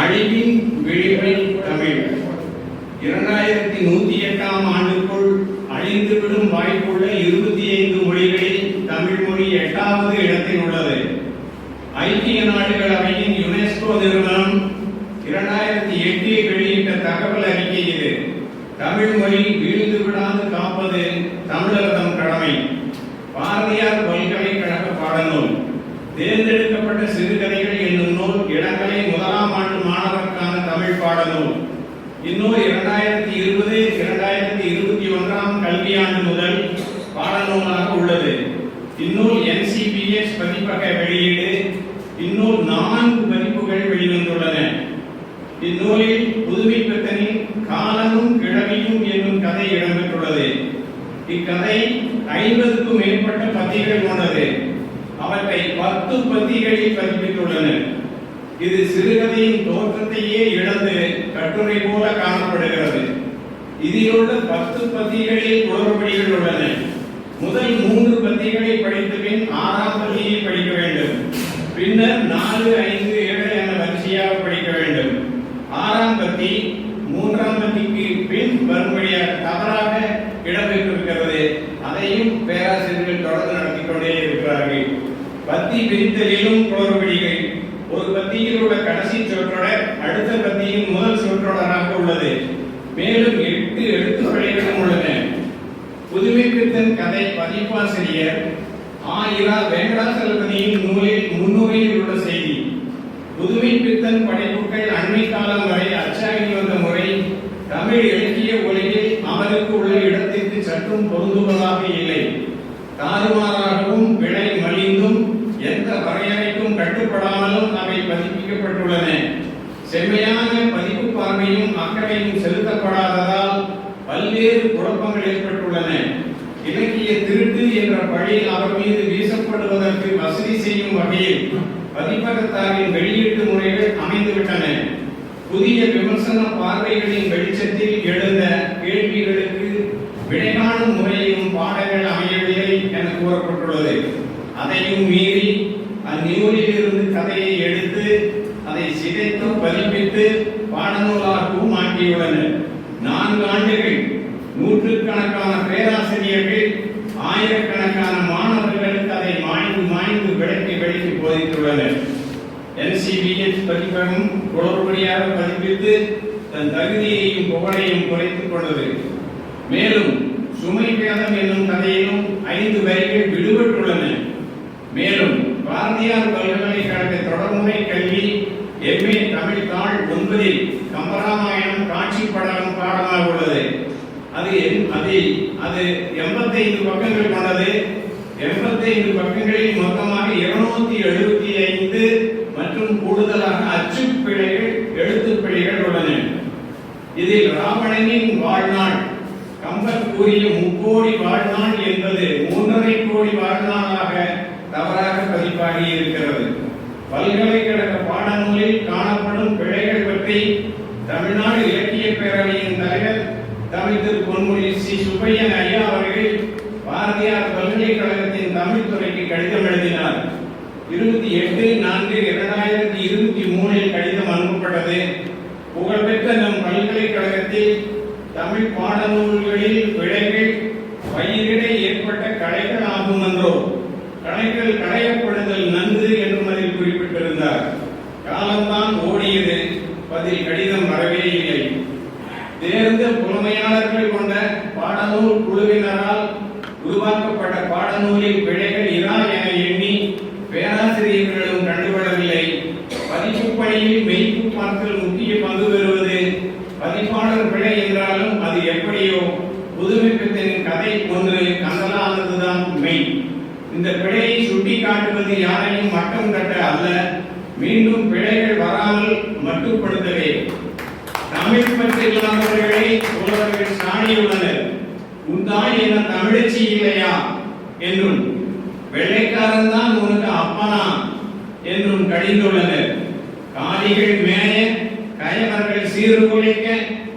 அழிவின் விழிவை தமிழ். இரண்டாயிரத்தி நூத்தி எட்டாம் ஆண்டுக்குள் அழிந்துவிடும் வாய்ப்புள்ள இருபத்தி ஐந்து மொழிகளில் தமிழ் மொழி எட்டாவது இடத்தில் உள்ளது. ஐக்கிய நாடுகள் அவையின் யுனெஸ்கோ நிறுவனம் இரண்டாயிரத்தி எட்டில் வெளியிட்ட தகவல் அறிக்கை இது. தமிழ் மொழி வீழ்ந்து விடாது காப்பது தமிழகம் கடமை. பாரதியார் பல்கலைக்கழக பாடநூல். தேர்ந்தெடுக்கப்பட்ட சிறுகதைகள் என்னும் நூல் இளங்கலை முதலாம் ஆண்டு மாணவருக்கான தமிழ் பாடநூல் இந்நூல் இரண்டாயிரத்தி இருபது இரண்டாயிரத்தி இருபத்தி ஒன்றாம் கல்வியாண்டு முதல் பாடநூலாக உள்ளது. இந்நூல் என்சிபிஎஸ் பதிப்பக வெளியீடு இந்நூல் நான்கு பதிப்புகள் வெளிவந்துள்ளன. இந்நூலில் புதுமை பித்தனின் காலமும் கிழமையும் என்னும் கதை இடம்பெற்றுள்ளது. இக்கதை ஐம்பதுக்கும் மேற்பட்ட பத்திகள் கொண்டது. அவற்றை பத்து பத்திகளில் பதிப்பித்துள்ளன இது சிறுகதையின் தோற்றத்தையே இழந்து கட்டுரை போல காணப்படுகிறது. இதிலுள்ள பத்து பத்திகளில் குளறுபடிகள் உள்ளன. முதல் மூன்று பத்திகளை படித்த பின் ஆறாம் பத்தியை படிக்க வேண்டும். பின்னர் நாலு ஐந்து ஏழு என வரிசையாக படிக்க வேண்டும். ஆறாம் பத்தி மூன்றாம் பத்திக்கு பின் வரும்படியாக தவறாக இடம்பெற்றிருக்கிறது. அதையும் பேராசிரியர்கள் தொடர்ந்து நடத்தி கொண்டே இருக்கிறார்கள். பத்தி பிரித்தலிலும் குளறுபடிகள் ஒரு பத்தியில் உள்ள கடைசி சொற்றொடர் அடுத்த பத்தியின் முதல் சொற்றொடராக உள்ளது. மேலும் எட்டு எழுத்துக்களிடம் உள்ளன. புதுமை பித்தன் கதை பதிப்பாசிரியர் ஆயிரா வெங்கடாசலபதியின் நூலில் முன்னுரையில் உள்ள செய்தி. புதுமை பித்தன் படைப்புகள் அண்மை காலம் வரை பதிக்கப்படாமலும் அவை பதிப்பிக்கப்பட்டுள்ளன. செம்மையான பதிவு பார்வையும் அக்கறையும் செலுத்தப்படாததால் பல்வேறு குழப்பங்கள் ஏற்பட்டுள்ளன. இலக்கிய திருட்டு என்ற பழி அவர் மீது வீசப்படுவதற்கு வசதி செய்யும் வகையில் பதிப்பகத்தாரின் வெளியீட்டு முறைகள் அமைந்துவிட்டன. புதிய விமர்சன பார்வைகளின் வெளிச்சத்தில் எழுந்த கேள்விகளுக்கு விடைகாணும் முறையிலும் முறையும் பாடங்கள் அமையவில்லை என கூறப்பட்டுள்ளது. அதையும் மீறி அந்நூலில் இருந்து அதை சிதைத்து பதிப்பித்து பாடநூலாகவும் ஆக்கியுள்ளனர் நான்கு ஆண்டுகள். நூற்றுக்கணக்கான பேராசிரியர்கள் ஆயிரக்கணக்கான மாணவர்களுக்கு அதை மாய்ந்து மாய்ந்து விளக்கி விளக்கி போதித்துள்ளனர். என்சிபிஎஸ் பதிப்பகம் குளறுபடியாக பதிப்பித்து தன் தகுதியையும் புகழையும் குறைத்துக் கொண்டது. மேலும் சுமை பேதம் என்னும் கதையிலும் ஐந்து வரிகள் விடுபட்டுள்ளன. மேலும் பாரதியார் பல்கலைக்கழக தொடர்முறை கல்வி எம்ஏ தமிழ் தாள் ஒன்பதில் கம்பராமாயணம் காட்சி படம் பாடமாக உள்ளது. அது அது அது எண்பத்தைந்து பக்கங்கள் கொண்டது. எண்பத்தைந்து பக்கங்களில் மொத்தமாக இருநூத்தி எழுபத்தி ஐந்து மற்றும் கூடுதலாக அச்சு பிழைகள் எழுத்து பிழைகள் உள்ளன. இதில் ராவணனின் வாழ்நாள் கம்பர் கூறிய முக்கோடி வாழ்நாள் என்பது மூன்றரை கோடி வாழ்நாளாக தவறாக பதிப்பாகி இருக்கிறது. பல்கலைக்கழக பாடநூலில் காணப்படும் பிழைகள் பற்றி தமிழ்நாடு இலக்கிய பேரவையின் தலைவர் தமிழ் திரு பொன்மொழி சி. சுப்பையன் ஐயா அவர்கள் பாரதியார் பல்கலைக்கழகத்தின் தமிழ் துறைக்கு கடிதம் எழுதினார். இருபத்தி எட்டு நான்கு இரண்டாயிரத்தி இருபத்தி மூணில் கடிதம் அனுப்பப்பட்டது. புகழ்பெற்ற நம் பல்கலைக்கழகத்தில் தமிழ் பாடநூல்களில் பிழைகள் பயிரிடை ஏற்பட்ட கலைகள் ஆகும் என்றோ கலைகள் களையப்படுதல் நன்று என்றும் அதில் குறிப்பிட்டிருந்தார். காலம்தான் ஓடியது. பதில் கடிதம் வரவே இல்லை. தேர்ந்த புலமையாளர்கள் கொண்ட பாடநூல் குழுவினரால் உருவாக்கப்பட்ட பாடநூலில் பிழைகள் இரா என எண்ணி பேராசிரியர்களும் கண்டுபடவில்லை பதிப்பு பணியில் மெய்ப்பு பார்த்தல் முக்கிய பங்கு பெறுவது. பதிப்பாளர் பிழை என்றாலும் அது எப்படியோ புதுமைப்பித்தனின் கதை ஒன்று கந்தலானதுதான் மெய். இந்த பிழையை சுட்டி காட்டுவது யாரையும் மட்டம் தட்ட அல்ல. மீண்டும் பிழைகள் வராமல் மட்டுப்படுத்தவே. தமிழ் பற்றி இல்லாதவர்களை புலவர்கள் சாணியுள்ளனர். உந்தாய் என்ன தமிழச்சி இல்லையா? என்றும் வெள்ளைக்காரன் தான் உனக்கு அப்பனா? என்றும் கடிந்துள்ளனர். காணிகள் மேய கயவர்கள் சீர்குலைக்க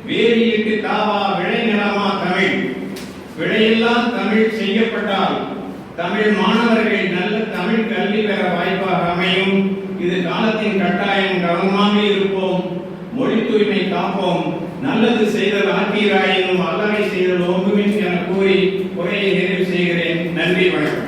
வேலியிட்டு தாவா விளைநிலமா தமிழ்? விளையெல்லாம் தமிழ் செய்யப்பட்டால் தமிழ் மாணவர்கள் நல்ல தமிழ் கல்வி பெற வாய்ப்பாக அமையும். இது காலத்தின் கட்டாயம் கவனமாக இருப்போம். உரிமை காப்போம். நல்லது செய்தல் ஆக்கீராயினும் அல்லவை செய்தல் ஓங்குமின் என கூறி உரையை நிறைவு செய்கிறேன். நன்றி வணக்கம்.